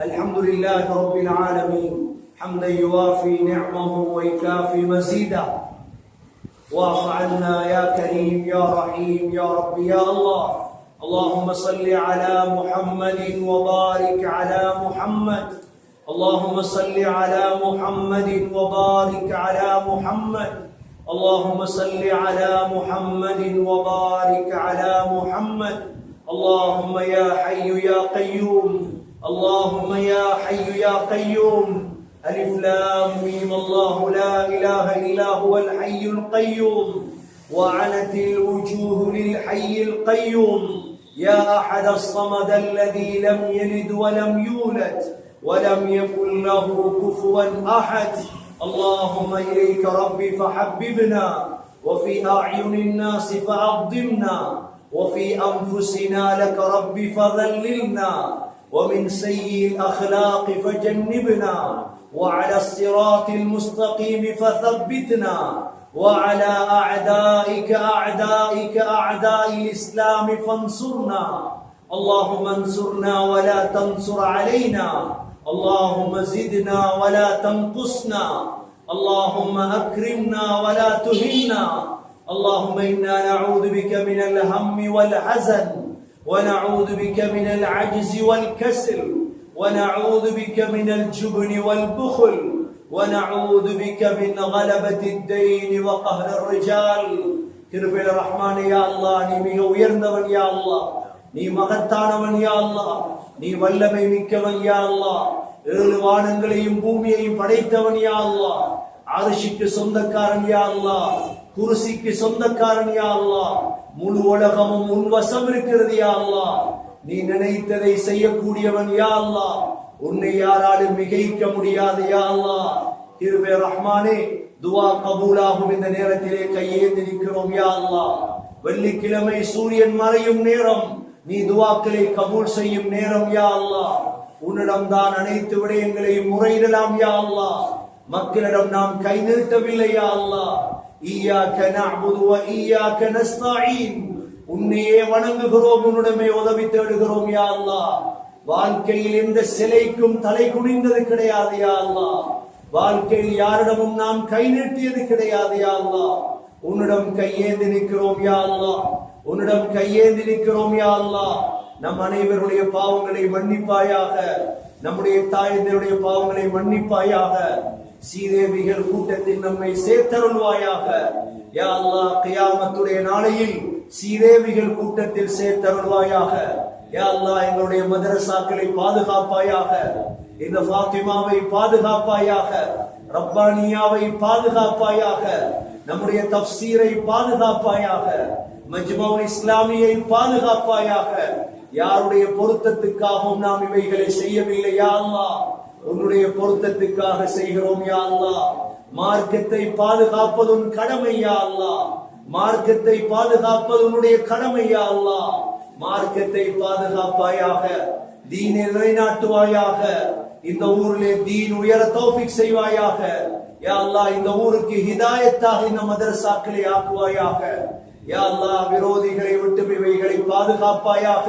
الحمد لله رب العالمين. حمدا يوافي نعمه ويكافي مزيدا واعف عنا يا كريم يا رحيم يا رب يا الله. اللهم صل على محمد وبارك على محمد. اللهم صل على محمد وبارك على محمد. اللهم صل على محمد وبارك على محمد. اللهم يا حي يا قيوم. اللهم يا حي يا قيوم. ألف لام ميم. الله لا إله إلا هو الحي القيوم. وعنت الوجوه للحي القيوم. يا أحد الصمد الذي لم يلد ولم يولد ولم يكن له كفوا أحد. اللهم إليك ربي فحببنا وفي أعين الناس فعظمنا وفي أنفسنا لك ربي فذللنا. ومن سيء الأخلاق فجنبنا وعلى الصراط المستقيم فثبتنا وعلى أعدائك أعدائك أعداء الإسلام فانصرنا. اللهم انصرنا ولا تنصر علينا. اللهم زدنا ولا تنقصنا. اللهم أكرمنا ولا تهنا. اللهم إنا نعوذ بك من الهم والحزن. ونعوذ بك من العجز والكسل ونعوذ بك من الجبن والبخل ونعوذ بك من غلبة الدين وقهر الرجال கிருபையில ரஹ்மானே யா அல்லாஹ் நீ மிக உயர்ந்தவன் யா அல்லாஹ் நீ மகத்தானவன் யா அல்லாஹ் நீ வல்லமை மிக்கவன் யா அல்லாஹ் ஏழு வானங்களையும் பூமியையும் படைத்தவன் யா அல்லாஹ் அரிசிக்கு சொந்தக்காரன் யா அல்லாஹ் குருசிக்கு சொந்தக்காரன் யா அல்லாஹ் முழு உலகமும் உன் வசம் இருக்கிறது யா நீ நினைத்ததை செய்யக்கூடியவன் யா உன்னை யாராலும் மிகைக்க முடியாது யா அல்லாஹ். ரஹ்மானே துவா கபூலாகும் இந்த நேரத்திலே கையேந்து நிற்கிறோம் யா அல்லாஹ். வெள்ளிக்கிழமை சூரியன் மறையும் நேரம் நீ துவாக்களை கபூல் செய்யும் நேரம் யா அல்லாஹ். உன்னிடம் தான் அனைத்து விடயங்களையும் முறையிடலாம் யா அல்லா மக்களிடம் நாம் கை நிறுத்தவில்லை யா அல்லாஹ். ஈயாக்க நஅபுது வ நஸ்தாயின். உன்னையே வணங்குகிறோம் உன்னுடமே உதவி தேடுகிறோம் யா அல்லாஹ். வாழ்க்கையில் எந்த சிலைக்கும் தலை குனிந்தது கிடையாது யா அல்லாஹ். வாழ்க்கையில் யாரிடமும் நாம் கை நீட்டியது கிடையாது யா அல்லாஹ். உன்னிடம் கையேந்தி நிற்கிறோம் யா அல்லாஹ். உன்னிடம் கையேந்தி நிற்கிறோம் யா அல்லாஹ். நம் அனைவருடைய பாவங்களை மன்னிப்பாயாக நம்முடைய தாயந்தருடைய பாவங்களை மன்னிப்பாயாக சீதேவிகள் கூட்டத்தில் நம்மை சேர்த்தருள்வாயாக. யா அல்லாஹ் கியாமத்துடைய நாளையில் சீதேவிகள் கூட்டத்தில் சேர்த்தருள்வாயாக. யா அல்லாஹ் எங்களுடைய மதரசாக்களை பாதுகாப்பாயாக. இந்த ஃபாத்திமாவை பாதுகாப்பாயாக. ரப்பானியாவை பாதுகாப்பாயாக. நம்முடைய தப்சீரை பாதுகாப்பாயாக. மஜ்மவுல் இஸ்லாமியை பாதுகாப்பாயாக. யாருடைய பொருத்தத்துக்காகவும் நாம் இவைகளை செய்யவில்லை யா அல்லாஹ். உன்னுடைய பொருத்தத்துக்காக செய்கிறோம் யா அல்லாஹ். மார்க்கத்தை பாதுகாப்பது உன் கடமை யா அல்லாஹ். மார்க்கத்தை பாதுகாப்பது உன்னுடைய கடமை யா அல்லாஹ். மார்க்கத்தை பாதுகாப்பாயாக தீனை நிலைநாட்டுவாயாக இந்த ஊரிலே தீன் உயர தௌஃபிக் செய்வாயாக. யா அல்லாஹ் இந்த ஊருக்கு ஹிதாயத்தாக இந்த மதரசாக்களை ஆக்குவாயாக. யா அல்லாஹ் விரோதிகளை விட்டு இவைகளை பாதுகாப்பாயாக.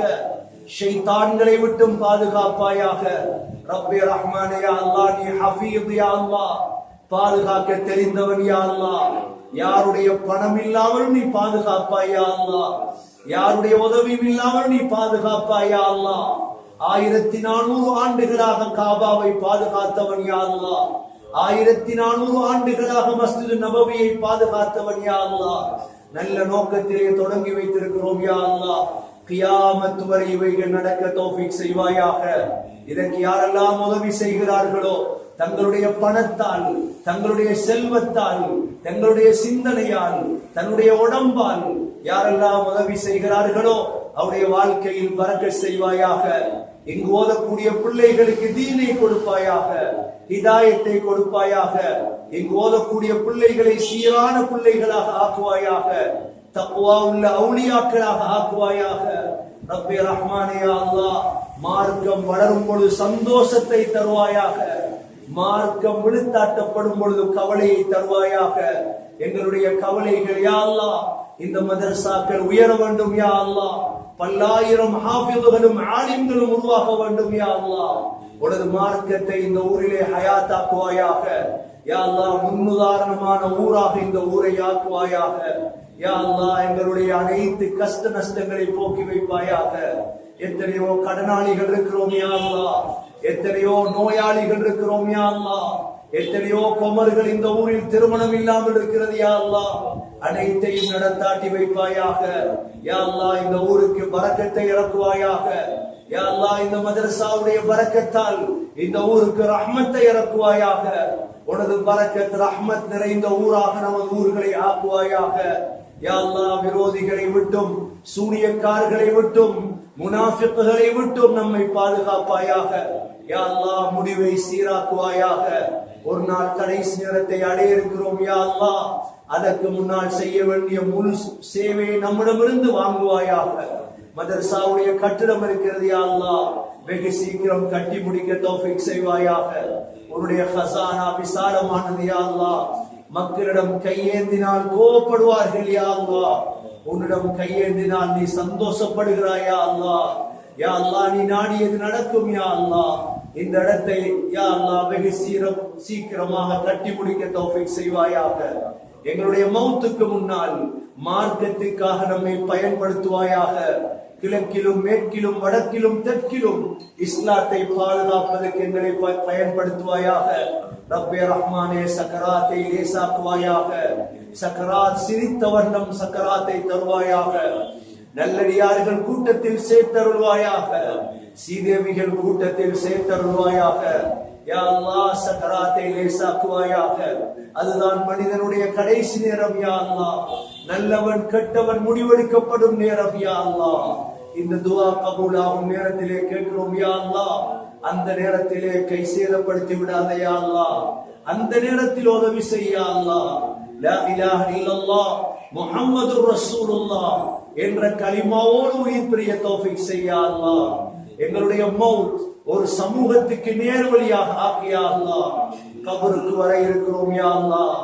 ஷைத்தான்களை விட்டும் பாதுகாப்பாயாக. ரப்பி ரஹ்மானே யா அல்லாஹ் நீ ஹஃபீத் யா அல்லா பாதுகாக்க தெரிந்தவன் யா அல்லா யாருடைய பணம் இல்லாமலும் நீ பாதுகாப்பாய் யா அல்லா யாருடைய உதவியும் இல்லாமல் நீ பாதுகாப்பாய் யா ஆயிரத்தி நானூறு ஆண்டுகளாக காபாவை பாதுகாத்தவன் யா அல்லா ஆயிரத்தி நானூறு ஆண்டுகளாக மஸ்ஜிது நபவியை பாதுகாத்தவன் யா அல்லா நல்ல நோக்கத்திலே தொடங்கி வைத்திருக்கிறோம் யா அல்லா கியாமத் வரை இவைகள் நடக்க தோஃபிக் செய்வாயாக. இதற்கு யாரெல்லாம் உதவி செய்கிறார்களோ தங்களுடைய பணத்தால் தங்களுடைய செல்வத்தால் தங்களுடைய சிந்தனையால் தன்னுடைய உடம்பால் யாரெல்லாம் உதவி செய்கிறார்களோ அவருடைய வாழ்க்கையில் பறக்க செய்வாயாக. இங்கு ஓதக்கூடிய பிள்ளைகளுக்கு தீனை கொடுப்பாயாக ஹிதாயத்தை கொடுப்பாயாக. இங்கு ஓதக்கூடிய பிள்ளைகளை சீரான பிள்ளைகளாக ஆக்குவாயாக. தக்குவா உள்ள அவுளியாக்களாக ஆக்குவாயாக. ரப்பே ரஹ்மானேயா அல்லாஹ் மார்க்கம் வளரும் பொழுது சந்தோஷத்தை தருவாயாக. மார்க்கம் விழுத்தாட்டப்படும் பொழுது கவலையை தருவாயாக. எங்களுடைய கவலைகள் யா அல்லா இந்த மதரசாக்கள் உயர வேண்டும் யா அல்லா பல்லாயிரம் ஹாஃபிதுகளும் ஆலிம்களும் உருவாக வேண்டும் யா அல்லா உனது மார்க்கத்தை இந்த ஊரிலே ஹயாத்தாக்குவாயாக. யா அல்லா முன்னுதாரணமான ஊராக இந்த ஊரை ஆக்குவாயாக. யா அல்லாஹ் எங்களுடைய அனைத்து கஷ்ட நஷ்டங்களை போக்கி வைப்பாயாக. எத்தனையோ கடனாளிகள் இருக்கிறோம் யா எத்தனையோ நோயாளிகள் இருக்கிறோம் யா எத்தனையோ கொமர்கள் இந்த ஊரில் திருமணம் இல்லாமல் இருக்கிறது யா அனைத்தையும் நடத்தாட்டி வைப்பாயாக. யா இந்த ஊருக்கு பறக்கத்தை இறக்குவாயாக. யா இந்த மதரசாவுடைய பறக்கத்தால் இந்த ஊருக்கு ரஹ்மத்தை இறக்குவாயாக. உனது பரக்கத் ரஹ்மத் நிறைந்த ஊராக நமது ஊர்களை ஆக்குவாயாக. யா விரோதிகளை விட்டும் சூனியக்காரர்களை விட்டும் முனாஃபிக்குகளை விட்டும் நம்மை பாதுகாப்பாயாக. யா முடிவை சீராக்குவாயாக. ஒரு நாள் கடைசி நேரத்தை அடைய இருக்கிறோம் யாழ்லா அதற்கு முன்னால் செய்ய வேண்டிய முழு சேவையை நம்மிடமிருந்து வாங்குவாயாக. மதரசாவுடைய கட்டிடம் இருக்கிறது யாழ்லா வெகு சீக்கிரம் கட்டி முடிக்க தோஃபிக் செய்வாயாக. உன்னுடைய ஹசானா விசாலமானது யாழ்லா மக்களிடம் கையேந்தினால் கோபப்படுவார்கள் யா அல்லா உன்னிடம் கையேந்தினால் நீ சந்தோஷப்படுகிறாயா அல்லா யா அல்லா நீ நாடியது நடக்கும் யா அல்லா இந்த இடத்தை யா அல்லா வெகு சீரம் சீக்கிரமாக கட்டி முடிக்க தௌஃபீக் செய்வாயாக. எங்களுடைய மௌத்துக்கு முன்னால் மார்க்கத்துக்காக நம்மை பயன்படுத்துவாயாக. கிழக்கிலும் மேற்கிலும் வடக்கிலும் தெற்கிலும் இஸ்லாத்தை பாதுகாப்பதற்கு எங்களை பயன்படுத்துவாயாக. ரப்பே ரஹ்மானே சக்கராத்தை லேசாக்குவாயாக. சக்கராத் சிரித்த வண்ணம் சக்கராத்தை தருவாயாக. நல்லடியார்கள் கூட்டத்தில் சேர்த்தருள்வாயாக. சீதேவிகள் கூட்டத்தில் சேர்த்தருள்வாயாக. யா அல்லாஹ் சக்கராத்தை லேசாக்குவாயாக. அதுதான் மனிதனுடைய கடைசி நேரம் யா அல்லா நல்லவன் கெட்டவன் முடிவெடுக்கப்படும் நேரம் யா அல்லாஹ். இந்த துவா கபூலாகும் நேரத்திலே கேட்கிறோம் யா அந்த நேரத்திலே கை சேதப்படுத்தி விடாத யா அந்த நேரத்தில் உதவி செய்ய லா இலாஹ இல்லல்லாஹ் முஹம்மதுர் ரசூலுல்லாஹ் என்ற கலிமாவோடு உயிர் பிரிய தௌஃபீக் செய்ய அல்லாஹ். எங்களுடைய மவுத் ஒரு சமூகத்துக்கு நேர்வழியாக ஆக்கியா அல்லாஹ். கபருக்கு வர இருக்கிறோம் யா அல்லாஹ்.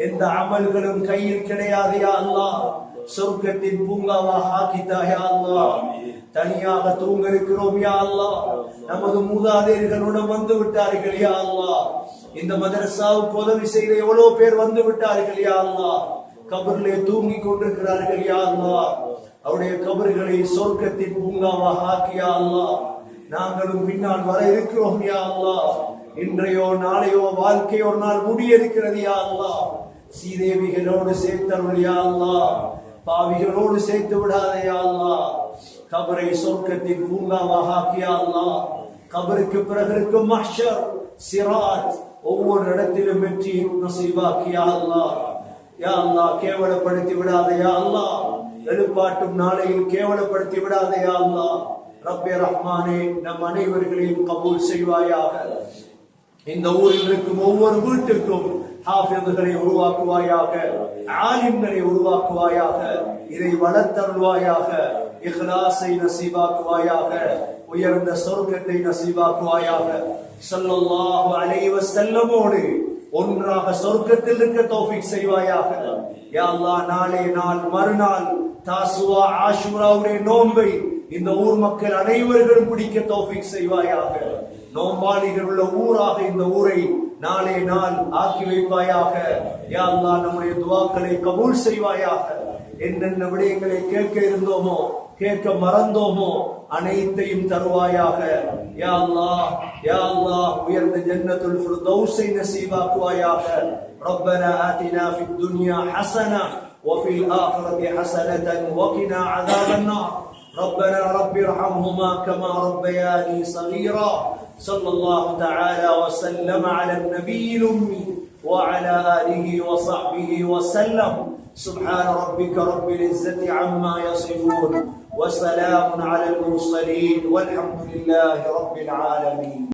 எந்த அமல்களும் கையில் கிடையாது யா அல்லாஹ். சொர்க்கத்தின் பூங்காவாக ஆக்கித்தாயா அல்லா தனியாக தூங்க இருக்கிறோம் யா அல்லா நமது மூதாதையர்களுடன் வந்து விட்டார்கள் யா அல்லா இந்த மதரசாவுக்கு உதவி செய்த எவ்வளவு பேர் வந்து விட்டார்கள் யா அல்லாஹ். கபரிலே தூங்கி கொண்டிருக்கிறார்கள் யா அல்லா அவருடைய கபர்களை சொர்க்கத்தின் பூங்காவாக ஆக்கியா அல்லாஹ். நாங்களும் பின்னால் வர இருக்கிறோம் யா அல்லா இன்றையோ நாளையோ வாழ்க்கையோ நாள் முடியிருக்கிறது யா அல்லா சீதேவிகளோடு சேர்த்தருள் பாவிகளோடு சேர்த்து விடாதே கபரை சொர்க்கத்தின் பூங்காவாக ஆக்கியா கபருக்கு பிறகு இருக்கும் மஹ்ஷர் சிராத் ஒவ்வொரு இடத்திலும் வெற்றி நசீபாக்கியா அல்லாஹ் யா கேவலப்படுத்தி விடாதே யா எழுப்பாட்டும் நாளையில் கேவலப்படுத்தி விடாதே யா ரப்பே ரஹ்மானே நம் அனைவர்களையும் கபூல் செய்வாயாக. இந்த ஊரில் இருக்கும் ஒவ்வொரு வீட்டுக்கும் ஹாஃபிதுகளை உருவாக்குவாயாக ஆலிம்களை உருவாக்குவாயாக இதை வளர்த்தருள்வாயாக இஹ்லாஸை நசீபாக்குவாயாக உயர்ந்த சொர்க்கத்தை நசீபாக்குவாயாக. சொல்லல்லாஹு அலைவ செல்லமோடு ஒன்றாக சொர்க்கத்தில் இருக்க தோஃபிக் செய்வாயாக. யா அல்லாஹ் நாளே நாள் மறுநாள் தாசுவா ஆஷுராவுடைய நோன்பை இந்த ஊர் மக்கள் அனைவர்களும் பிடிக்க தோஃபிக் செய்வாயாக. நோம்பாளிகள் உள்ள ஊராக இந்த ஊரை நாளே நாள் ஆக்கி வைப்பாயாக யா அல்லாஹ் நம்முடைய துவாக்களை கபூல் செய்வாயாக என்னென்ன விடயங்களை கேட்க இருந்தோமோ கேட்க மறந்தோமோ அனைத்தையும் தருவாயாக யா அல்லாஹ் யா அல்லாஹ் உயர்ந்த ஜன்னத்துல் ஃபிர்தௌஸை நசீபாக்குவாயாக ربنا آتنا في الدنيا حسنة وفي الآخرة حسنة وقنا عذاب النار ربنا رب ارحمهما كما ربياني صغيرا صلى الله تعالى وسلم على النبي الأمي وعلى آله وصحبه وسلم. سبحان ربك رب العزة عما يصفون وسلام على المرسلين والحمد لله رب العالمين.